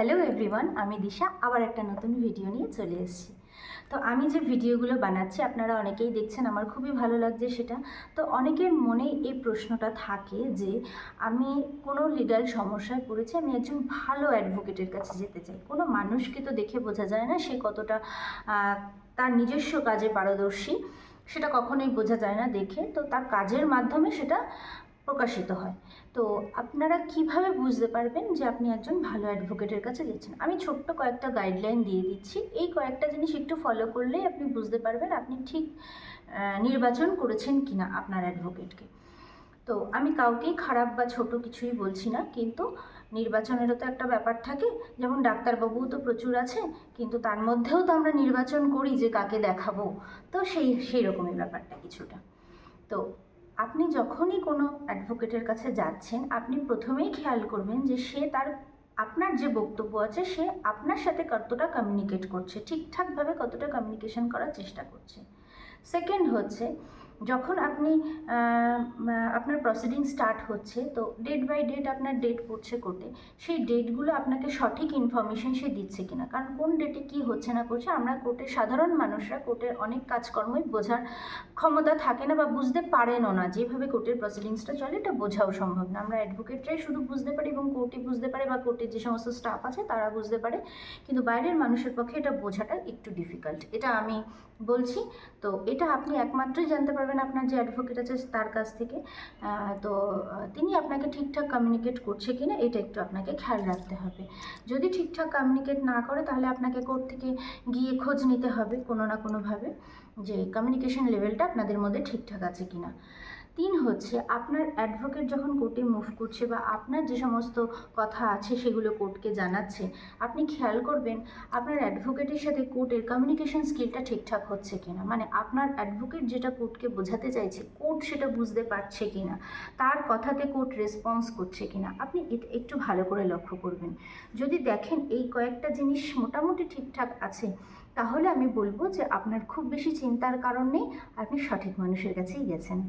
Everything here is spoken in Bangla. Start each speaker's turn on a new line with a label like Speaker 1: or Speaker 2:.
Speaker 1: হ্যালো এভরিওয়ান আমি দিশা, আবার একটা নতুন ভিডিও নিয়ে চলে এসেছি। তো আমি যে ভিডিওগুলো বানাচ্ছি, আপনারা অনেকেই দেখছেন, আমার খুবই ভালো লাগছে সেটা। তো অনেকের মনে এই প্রশ্নটা থাকে যে, আমি কোনো লিগাল সমস্যায় পড়েছি, আমি একজন ভালো অ্যাডভোকেটের কাছে যেতে চাই। কোনো মানুষকে তো দেখে বোঝা যায় না সে কতটা তার নিজস্ব কাজে পারদর্শী, সেটা কখনোই বোঝা যায় না দেখে। তো তার কাজের মাধ্যমে সেটা প্রকাশিত হয়। তো আপনারা কীভাবে বুঝতে পারবেন যে আপনি একজন ভালো অ্যাডভোকেটের কাছে যাচ্ছেন আমি ছোট্ট কয়েকটা গাইডলাইন দিয়ে দিচ্ছি। এই কয়েকটা জিনিস একটু ফলো করলেই আপনি বুঝতে পারবেন আপনি ঠিক নির্বাচন করেছেন কিনা আপনার অ্যাডভোকেটকে তো আমি কাউকেই খারাপ বা ছোট কিছুই বলছি না, কিন্তু নির্বাচনেরও তো একটা ব্যাপার থাকে। যেমন ডাক্তারবাবুও তো প্রচুর আছে, কিন্তু তার মধ্যেও তো আমরা নির্বাচন করি যে কাকে দেখাবো। তো সেই সেই রকমই ব্যাপারটা কিছুটা। তো আপনি যখনই কোনো অ্যাডভোকেটের কাছে যাচ্ছেন, আপনি প্রথমেই খেয়াল করবেন যে সে তার, আপনার যে বক্তব্য আছে, সে আপনার সাথে কতটা কমিউনিকেট করছে, ঠিকঠাকভাবে কতটা কমিউনিকেশন করার চেষ্টা করছে। সেকেন্ড হচ্ছে যখন আপনি আপনার প্রসিডিং স্টার্ট হচ্ছে, তো ডেট বাই ডেট আপনার ডেট পড়ছে কোর্টে, সেই ডেটগুলো আপনাকে সঠিক ইনফরমেশন সে দিচ্ছে কিনা? কারণ কোন ডেটে কী হচ্ছে না করছে, আমরা কোর্টের সাধারণ মানুষরা কোর্টের অনেক কাজকর্মই বোঝার ক্ষমতা থাকে না বা বুঝতে পারেনও না। যেভাবে কোর্টের প্রসিডিংসটা চলে, এটা বোঝাও সম্ভব না। আমরা অ্যাডভোকেটরাই শুধু বুঝতে পারি এবং কোর্টই বুঝতে পারে বা কোর্টের যে সমস্ত স্টাফ আছে, তারা বুঝতে পারে। কিন্তু বাইরের মানুষের পক্ষে এটা বোঝাটা একটু ডিফিকাল্ট এটা আমি বলছি। তো এটা আপনি একমাত্রই জানতে পারবেন আপনার যে অ্যাডভোকেট আছে তার কাছ থেকে। তো তিনি আপনাকে ঠিকঠাক কমিউনিকেট করছে কি না এটা একটু আপনাকে খেয়াল রাখতে হবে। যদি ঠিকঠাক কমিউনিকেট না করে তাহলে আপনাকে কোর্ট থেকে গিয়ে খোঁজ নিতে হবে কোনো না কোনোভাবে যে কমিউনিকেশন লেভেলটা আপনাদের মধ্যে ঠিকঠাক আছে কিনা। তিন হচ্ছে আপনার অ্যাডভোকেট যখন কোর্টে মুভ করছে বা আপনার যে সমস্ত কথা আছে সেগুলো কোর্টকে জানাচ্ছে, আপনি খেয়াল করবেন আপনার অ্যাডভোকেটের সাথে কোর্টের কমিউনিকেশন স্কিলটা ঠিকঠাক হচ্ছে কিনা। মানে আপনার অ্যাডভোকেট যেটা কোর্টকে বোঝাতে চাইছে কোর্ট সেটা বুঝতে পারছে কিনা, তার কথাতে কোর্ট রেসপন্স করছে কিনা, আপনি একটু ভালো করে লক্ষ্য করবেন। যদি দেখেন এই কয়েকটা জিনিস মোটামুটি ঠিকঠাক আছে, তাহলে আমি বলব যে আপনার খুব বেশি চিন্তার কারণ নেই, আপনি সঠিক মানুষের কাছেই গেছেন।